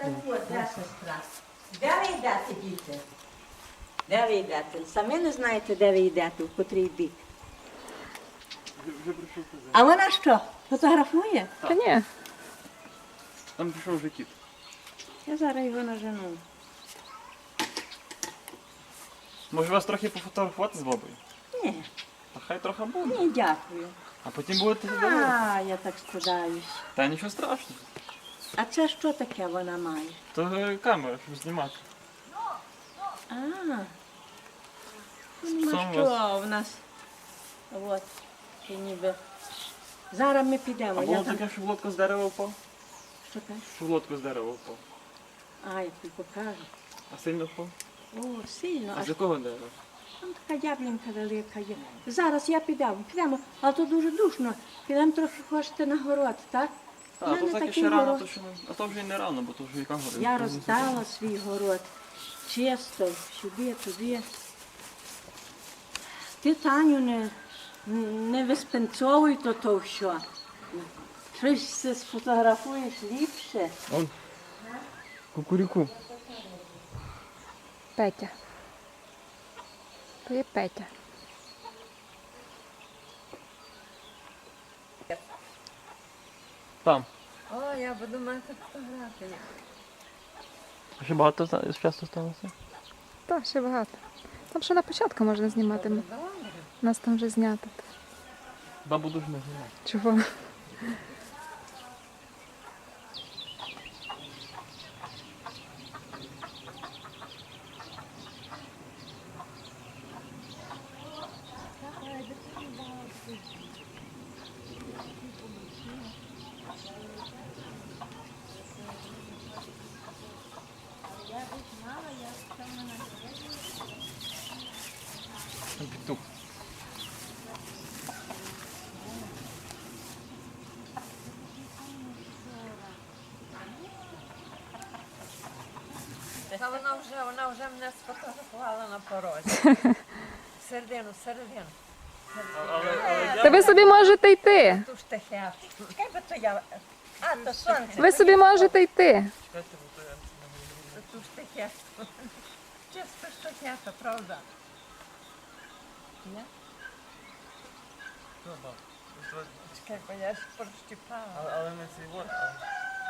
Так от, де сестра? Де ви йдете, діти? Де ви йдете? Самі не знаєте, де ви йдете, в котрий бік. А вона що? Фотографує? Та ні. Там пішов вже кіт. Я зараз його нажену. Може вас трохи пофотографувати з бабою? Ні, Та хай трохи буде. ні, дякую. А потім будете задоволені. А, я так стидаюсь. Та нічого страшного. А це що таке вона має? То е, камера, щоб знімати. А, ну Сам що в нас? От, і ніби. Зараз ми підемо. А Я було там... таке, що в лодку з дерева впав? Що кажеш? Що лодку з дерева впав. А, я тобі покажу. А сильно впав? О, сильно. А з якого дерева? там така яблінка велика є. Зараз я підемо, підемо, але то дуже душно. Підемо трохи хочете на город, так? А, то мене таке такий ще рано, то не... А то вже й не рано, бо то вже яка година. Я роздала свій город. Чисто, собі, тобі. Ти, Таню, не, не виспенцовуй то то що. Щось се сфотографуєш ліпше. Он. Кукуріку. Петя. То є Петя. Там. О, я буду мати фотографії. Ще багато з часу сталося? Так, ще багато. Там ще на початку можна знімати. Нас там вже знято. Бабу дуже не знімати. Чого? Там петух. Та вона вже, мене сфотографувала на порозі. Середину, середину. Та ви собі можете йти. Ту штахет. Чекай, бо то я. А, то сонце. Ви собі можете йти. Чекайте, бо то я не можу. Ту штахет. Чисто штахета, правда. Чекай, бо я ж прощіпала. Але, не цей. Але,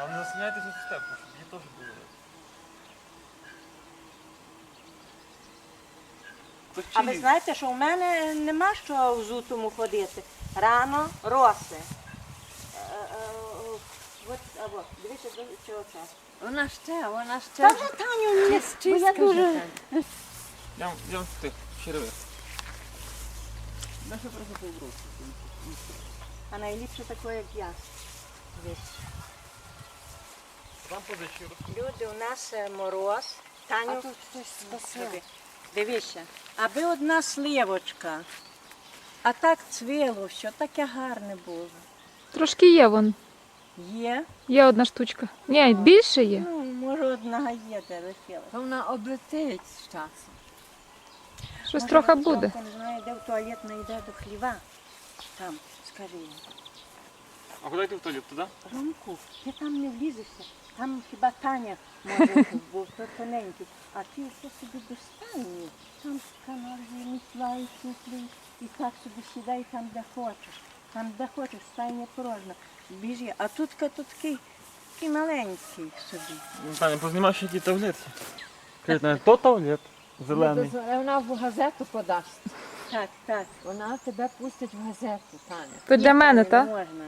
але не засміняйтеся в степу, щоб її теж було. А ви знаєте, що в мене нема що в зутому ходити. Рано роси. Е, е, От, або, дивіться до цього часу. Вона ще, вона ще. Та вже Таню, ні, Чи бо я дуже... Я, вам- тих, черевик. Наша просто повбру. А найліпше таке, як я. Вам позичу. Люди, у нас е, мороз. Таню, А тут хтось спасив. Диви- дивися, аби одна сливочка, а так цвіло, що таке гарне було. Трошки є вон. Є? Є одна штучка. Ні, більше є. Ну, може, одна є, де лишилась. То вона облетить з часом. Щось Може, трохи вона буде. Не знаю, де в туалет не йде до хліва. Там, скажи їм. А куди йти в туалет? Туди? Ромку, ти там не влізешся. Там хіба Таня може, бо то тоненький. А ти все собі достані. Там канал є мітла і туфлі. І так собі сідай там, де хочеш. Там, де хочеш, стайня порожна. Біжи. А тут тут такий, такий маленький собі. Таня, познімай ще які таблетки. Кажуть, навіть то туалет. Зелений. Вона в газету подасть. Так, так. Вона тебе пустить в газету, Таня. То для мене, так? можна.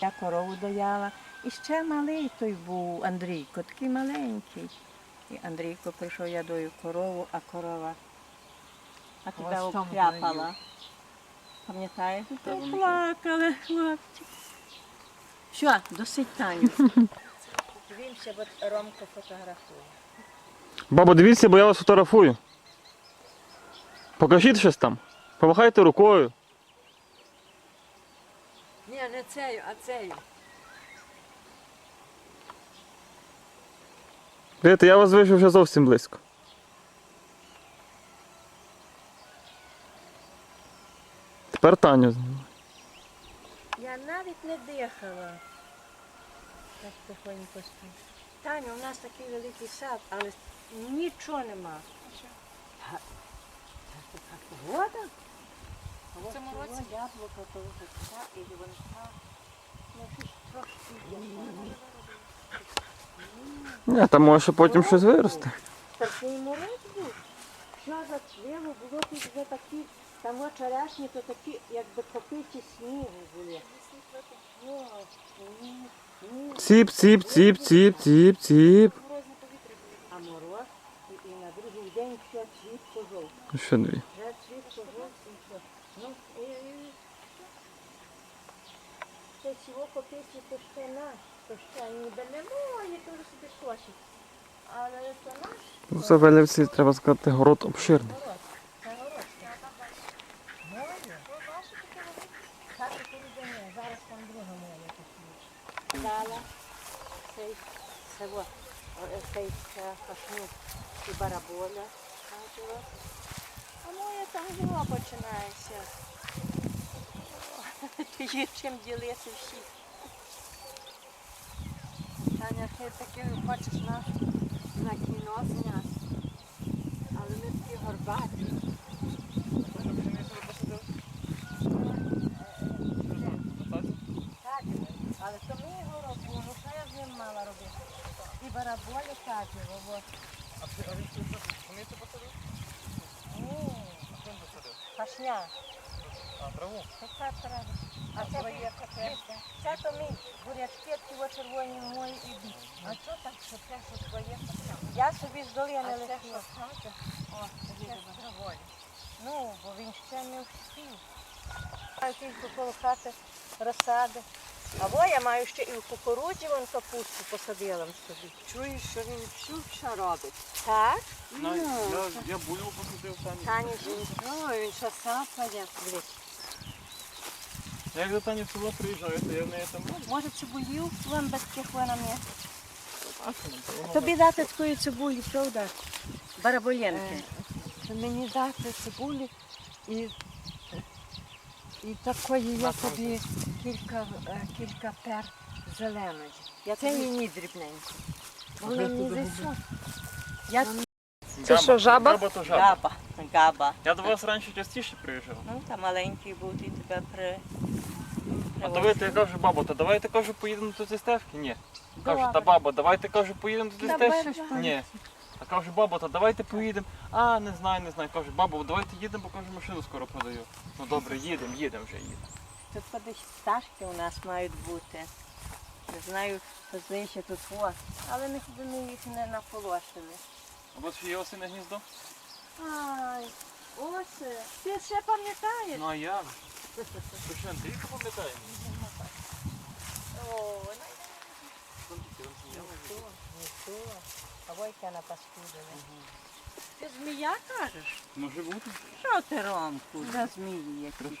Я корову дояла. І ще малий той був Андрійко, такий маленький. І Андрійко прийшов, я дою корову, а корова. А тебе обкляпала. Пам'ятаєш? Та плакали хлопці. Що, досить Таню. Дивимося, бо Ромко фотографує. Баба, дивіться, бо я вас фотографую. Покажіть щось там. Помахайте рукою. Ні, не цею, а цею. Дивіться, я вас вийшов вже зовсім близько. Тепер Таню знімаю. Я навіть не дихала. Так тихонько спів. Таня, у нас такий великий сад, але нічого нема. Та- погода. В цьому році? Яблуко, то така, і вона. Ну, щось трошки є. Ні, там може потім щось виросте. Такий мороз був. Що зацвіло, було тут вже такі, там черешні, то такі, якби копиті снігу були. О. Ціп, ціп, ціп, ціп, ціп, ціп. А мороз, і, і на другий день все цвіт пожовт. Ну що дві? Вже цвіт пожовт і все. Ну, і, і, це цього копиті, то ще наш, то ще ніби немає, то вже собі косить. Але це наш. У Савелівці, треба сказати, город обширний. Це городське. Моє? Так, зараз там друга моя такі. Дала цей, це во, цей е, і бараболя. А моя там його починається. Є чим ділити всі. Таня, ти таки хочеш нас на кіно зняти. Але ми такі горбаті. Так, але то ми його робимо, ну що я з ним мала робити? І бараболі його, от. Ні, пашня. А, траву? Це треба. А це, це, це то мій. Бурячки, ті червоні мої і біч. А що так, що це що твоє Я собі з долини А це що хати? О, Це з травою. Ну, бо він ще не встиг. Маю тільки коло хати розсади. Або я маю ще і в кукурудзі вон капусту посадила собі. Чуєш, що він всю що робить? Так? Ну, я, я бульбу посадив самі. Тані ж Ну, він що сапає. дивись. Як до Тані в село приїжджаю, то я в неї там буду. Може цибулю вам без нам? то воно Тобі дати такої цибулі, що дати? Бараболєнки. Е, Мені дати цибулі і, і такої я тобі кілька, е, кілька пер зеленої. Я Це тобі- мені дрібненько. Вони мені зайшли. Я Це що, жаба? Жаба то жаба. Габа. Габа. Я до вас раніше частіше приїжджав. Ну, та маленький був, ти тебе при... А ви я кажу, бабу, то давайте кажу, поїдемо до цієї стежки? Ні. Кажу, та баба, давайте кажу, поїдемо до стежки? Ні. А кажу, бабу, то давайте поїдемо. А, не знаю, не знаю. Кажу, бабу, давайте їдемо, бо кажу, машину скоро продаю. Ну добре, їдемо, їдемо вже їдемо. Тут кудись пташки у нас мають бути. Не знаю, що знищить тут о. Але ми їх не наполошили. У вас ще є осине гніздо? Ай, ось, ти ще пам'ятаєш? Ну а я. Що, ти їх пам'ятаєш? О, ніхто, а войка на паскудили. Ти змія кажеш? Може бути. Що ти, Ромку, за змії які?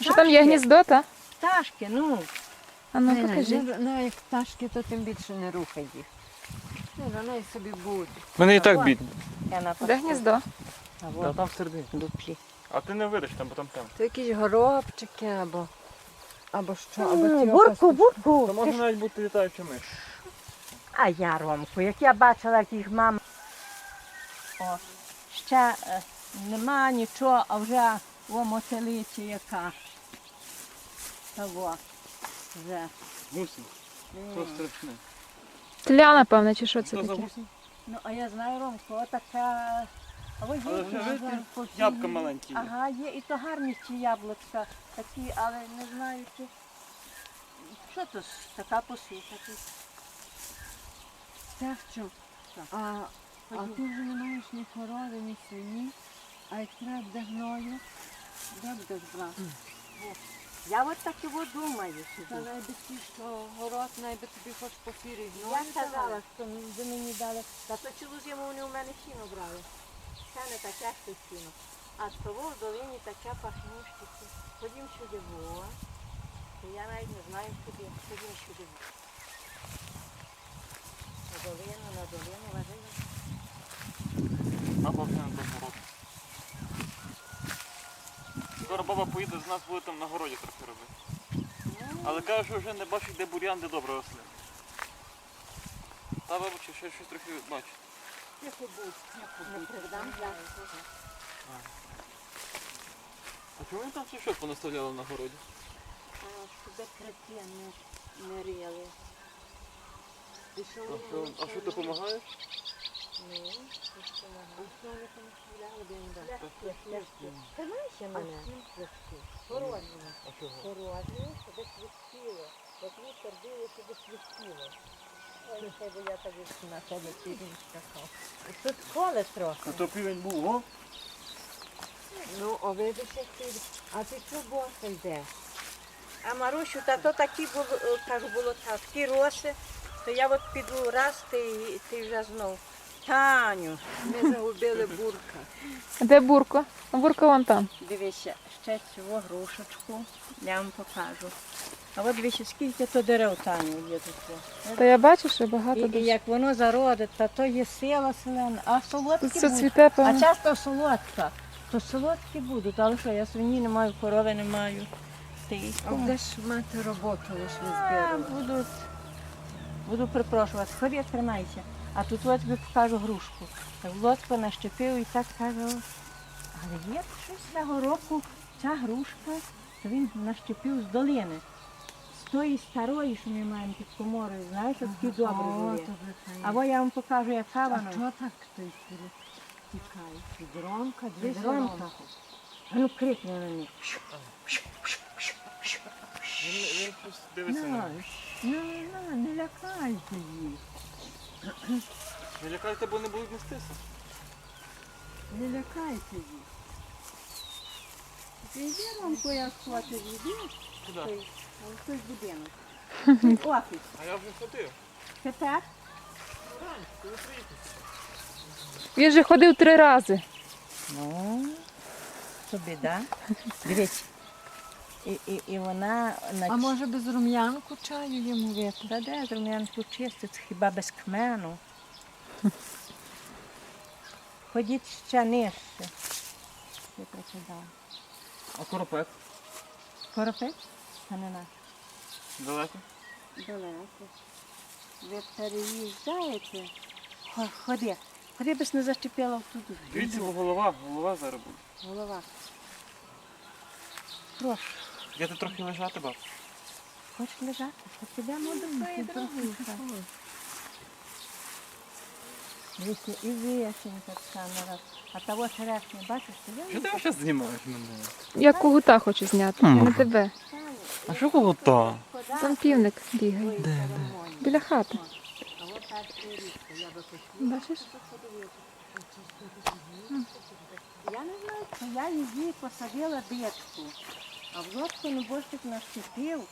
Що там є гніздо, та? Пташки, ну. А ну покажи. Ну, як пташки, то тим більше не рухай їх. Ну, вони собі будуть. Мене і так на Де гніздо? А там всередині. дуплі. А ти не вийдеш там, бо там там. То якісь горобчики або, або що, або ті Бурку, бурку. То може навіть бути літаюча миш. А я, Ромку, як я бачила, як їх мама. О, ще е, нема нічого, а вже о мотелиці яка. Того. Вже. Гусінь. То страшне. Тля, напевно, чи що це Що за таке? гусінь? Ну, а я знаю, Ромку, отака. А ви Але є вже ага, видите, ябка маленькі є. Ага, є і то гарні ці яблучка, такі, але не знаю, чи. Що то ж така посуха тут? Так, що? А, а ти вже не маєш ні корови, ні свині, а як треба буде гною, де будеш брати? Я от так його думаю Та собі. найби ті, що город, найби тобі хоч по фірі гною. Я казала, що ви мені дали, та то цілу зиму вони у мене сіно брали. Це не таке що сіно. А з того в долині таке пахнюшки. Ходім сюди во. Я навіть не знаю куди. Ходім сюди. На долину, на долину, важили. А бабця на догород. Скоро баба поїде з нас буде там на городі трохи робити. Але каже, що вже не бачить, де бур'ян, де добре росли. Та бабочка, ще щось трохи бачу. Не передам ясно. А чому вони там сушок понаставляли на городі? А щоб крати не, не рили. І що А що, а що допомагає? Ну, і що вони помішляли, бо їм дали. Тримайся мене. Порожні. А чого? Щоб свистіло. Як вітер дує, щоб свистіло. Ой, би я так на тебе півень скакав. Тут коле трохи. то півень був, о? Ну, а видиш, як ти, а ти чого боса йдеш? А Марусю, та то такі було, е, кажу, було так, такі роси, то я от піду раз, ти, ти вже знов. Таню, ми загубили бурка. Де бурко? Бурка вон там. Дивися, ще цього грушечку, я вам покажу. А от дивися, скільки то дерев Таню є тут. Та я бачу, що багато І, і дуже. як воно зародить, та то є сила селена, а солодкі Тут все будуть. цвіте, А певно. часто солодка. То солодкі будуть, але що, я свині не маю, корови не маю. Ти А будеш мати роботу лише А, збирати. буду, буду припрошувати. Ходи, тримайся. А тут от тобі покажу грушку. Так в лодку нащепив і так кажу, але є щось цього року ця грушка, то він нащепив з долини. З тої старої, що ми маємо під коморою, знаєш, що такі добрі О, були. то. Або я вам покажу, яка А вона. чого так той тікає? Підромка, дві Підромка. А ну крикни на них. Він, він дивиться на мене. Ну, ну, не лякайте їх. Не лякайте, бо не будуть нестися. Не лякайте їх. Піде вам як хоче йди, Куди? А той будинок. Офіс. А я вже ходив. Тепер Він же ходив три рази. Ну, то біда. Дивись. І, і, і вона на А може без рум'янку чаю йому випити? Та де з рум'янку чистить, хіба без кмену. Ходіть ще нижче. Я прочитала. А коропець? Коропець? Та. Далеко? Далеко. Ви переїжджаєте? Ходи. Ходи, без не зачепила туди. Дивіться, бо голова, голова зараз буде. Голова. Прошу. Я тут трохи лежати, баб. Хочеш лежати? Та підемо до моєї. Дивіться, і вишенька раз. А того черешня, бачиш, я Що ти зараз знімаєш мене? Я когута хочу зняти, не тебе. А що колота? Там півник бігає. Біля хати. Бачиш? Я не знаю, що я її посадила дечку, а в лодку небожчик нащепив,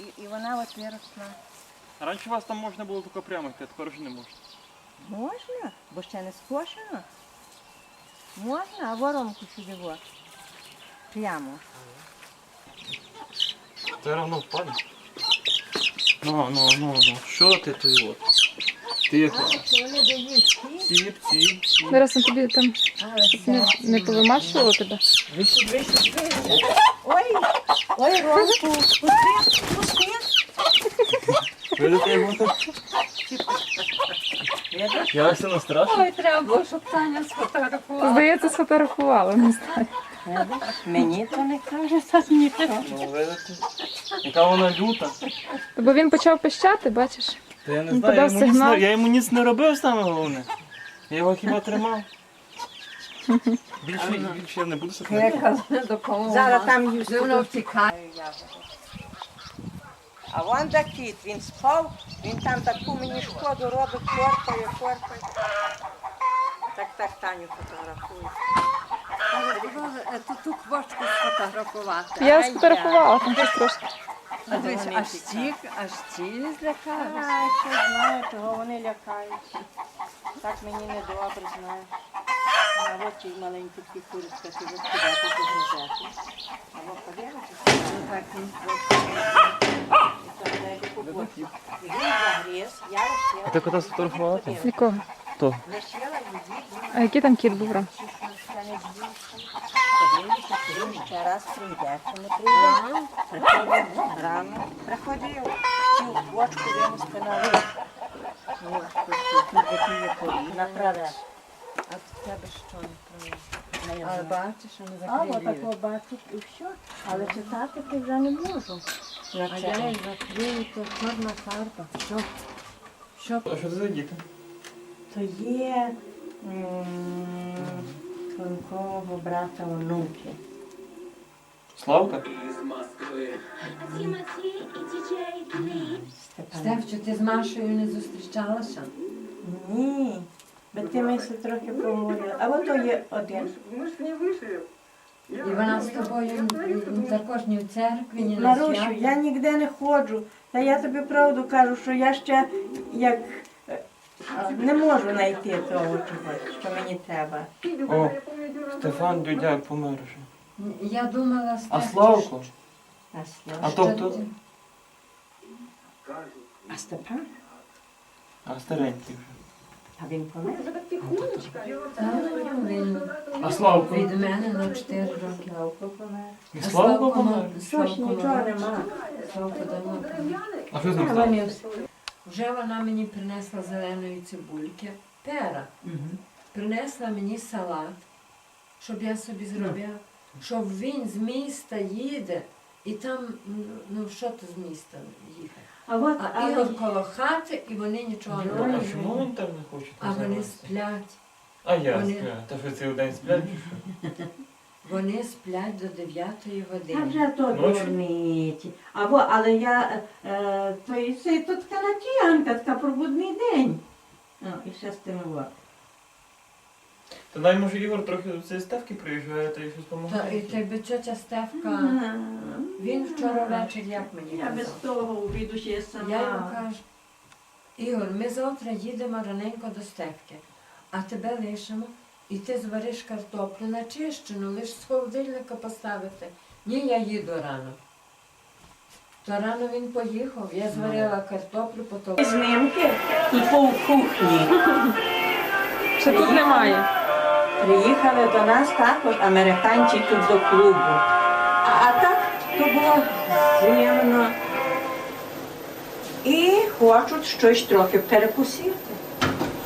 і, і вона от виросла. Раніше вас там можна було тільки прямо йти, а тепер вже не можна. Можна, бо ще не скошено. Можна, а воронку сюди во. Прямо. Ти равно впаде. Ну, ну, ну, ну. Що ти ти от? Тихо. Ціп, ціп, ціп. Зараз він тобі там не, не повимашувало тебе. Вище, вище, вище. Ой, ой, Ромку, пусти, пусти. Видите його? Видиш? Я все не страшно. Ой, треба було, щоб Таня сфотографувала. Здається, сфотографувала, не знаю. Видиш? Мені то не каже, так нічого. Ну, видите? Яка вона люта. Бо він почав пищати, бачиш? Та я не Він знаю, я подав йому, ніц сигнал. не, я йому ніц не робив саме головне. Я його хіба тримав. Більше, більше я не буду сидіти. Зараз там їх воно втікає. А вон за кіт, він спав, він там таку мені шкоду робить, корпає, корпає. Так, так, Таню фотографує. Ту, квочку сфотографувати. Я сфотографувала там щось трошки. А дивись, аж ті, аж ті злякалися. А, що знаю, того вони лякаються. Так мені не добре знаю. А от ті маленькі такі курочка, ти от куди ти погрузати. А от подивитися. Ну, так, він. А ти коли сфотографувала? Якого? То. А який там кіт був? Ром? Ще раз прийде, чи не прийде? Приходив рано. Приходив, хотів бочку винести на вид. Ну. А в тебе що не А Але бачиш, що не А, закрили. отако бачу і все. Але читати ти вже не можу. На А це. я їх закрию, то чорна фарба. Що? Що? А що це за діти? То є м, Франкового брата онуки. Славка? Стефчо, ти з Машею не зустрічалася? Ні. Би ти ми се трохи поговорили. А от то є один. І вона з тобою також ні в церкві, ні на Марусю, свято? я ніде не ходжу. Та я тобі правду кажу, що я ще як е, не можу знайти того чогось, що мені треба. О, Стефан Дюдяк помер вже. Я думала, А Стефчо, Славко? А, Слав- А що хто? ти- а Степан? А старенький вже. А він помер? Та, він А Славко? від мене на 4 роки. Славко помер. І А Славко помер? мав- Що ж, Славко нічого мав- нема. Славко давно помер. А що з А ним вони всі. Вже вона мені принесла зеленої цибульки, пера. Принесла мені салат, щоб я собі зробила. Щоб він з міста їде, і там, ну, що ти з міста їхати? А от, А але Ігор коло хати, і вони нічого не Ну, А роблять. чому він так не хоче? А вони сплять. А я вони- сплю. Та що цілий день сплять чи що? Вони сплять до 9 Та години. вже то Ночі? дурниці. Або, але я, е, то і це тут така така пробудний день. Ну, і ще з тим во. Та дай може Ігор трохи до цієї ставки приїжджає та й щось Та, і допомагає. тебе тетя Стевка, він вчора ввечері як мені Я без казав? того обіду ще сама. Я йому кажу, Ігор, ми завтра їдемо раненько до степки, а тебе лишимо, і ти звариш картоплю начищену, лиш з холодильника поставити. Ні, я їду рано. То рано він поїхав, я зварила картоплю, потім. Знімки тут по кухні. Ще тут немає. Приїхали до нас також американці до клубу. А, а так то було зимно. І хочуть щось трохи перекусити.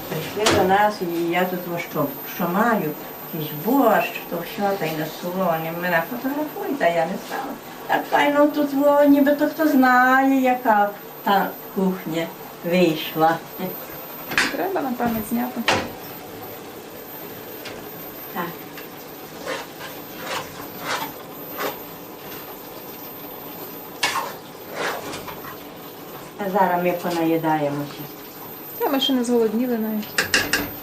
Прийшли до нас, і я тут що, що маю, якийсь борщ, то все, та й на солоні. Мене фотографують, а я не стала. Так файно тут, во, нібито хто знає, яка та кухня вийшла. Треба, напевно, зняти. Зараз ми понаїдаємося. Та ми ще не зголодніли навіть.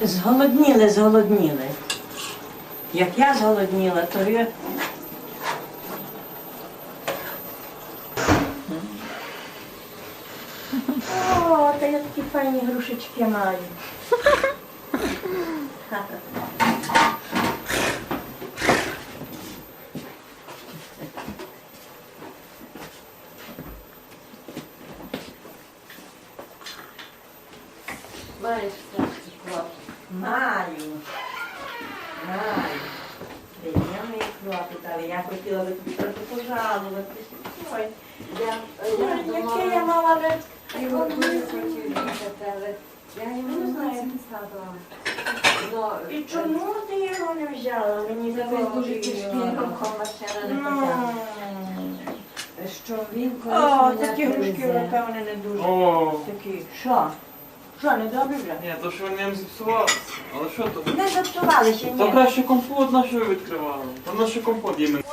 Зголодніли, зголодніли. Як я зголодніла, то ви. О, та я такі файні грушечки маю. Маєш серце кров. Маю. Маю. Приємний хлопець, але я хотіла би тут трохи пожалуватися. Ой, Я, я, я яке я мала би. Ігор дуже хотів їхати, але я Не йому знаю. не згадувала. Ну, І чому ти його не взяла? Мені такого дуже тяжкий машина не Ну. Що він колись О, такі грушки, напевне, не дуже. Такі. Що? Що, не добре вже? ні, то що вони їм зіпсували. Але що то? Не заптувалися, То ні. краще компот наш відкривали. Там наш компот їм.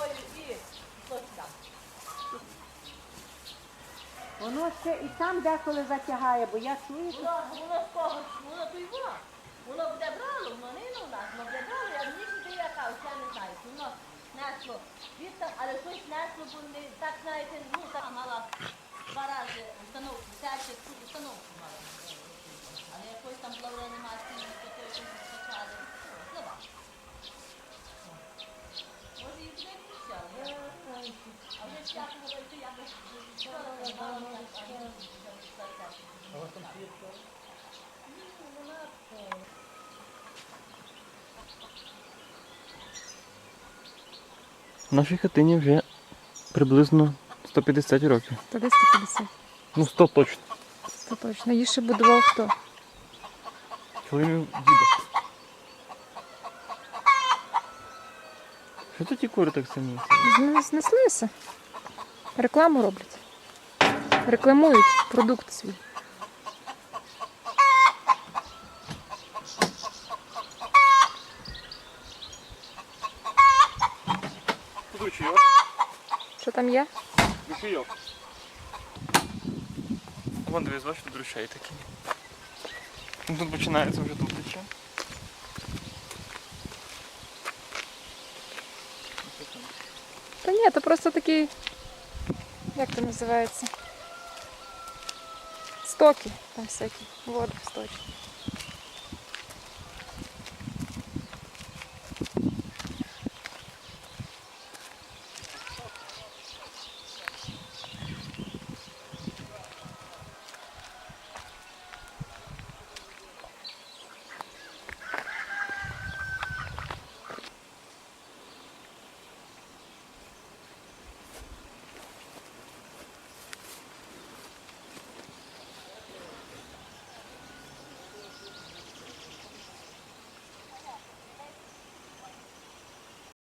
Воно ще і там деколи затягає, бо я чую, що Воно, воно з кого, воно то й воно. Воно буде брало, воно не у нас, воно буде брало, я мені сюди яка, я не знаю, воно несло. Звідти, але щось несло, бо не так знаєте, ну так мала два рази установку, тут установку мала. Але якось там плавля немає, з тим, що то якось скачали. Слова. Може і В нашій хатині вже приблизно 150 років. Та десь 150. Ну 100 точно. Це точно. Її ще будував хто? Килимів діда. Що тут ті кури так? Зне- Знеслися. Рекламу роблять. Рекламують продукт свій. Що там є? Чайок. Вон дивись, бачиш, тут ручей такі. Ну, Тут починається вже тут то просто такий. Як це називається? Стоки там всякі. Води сточні.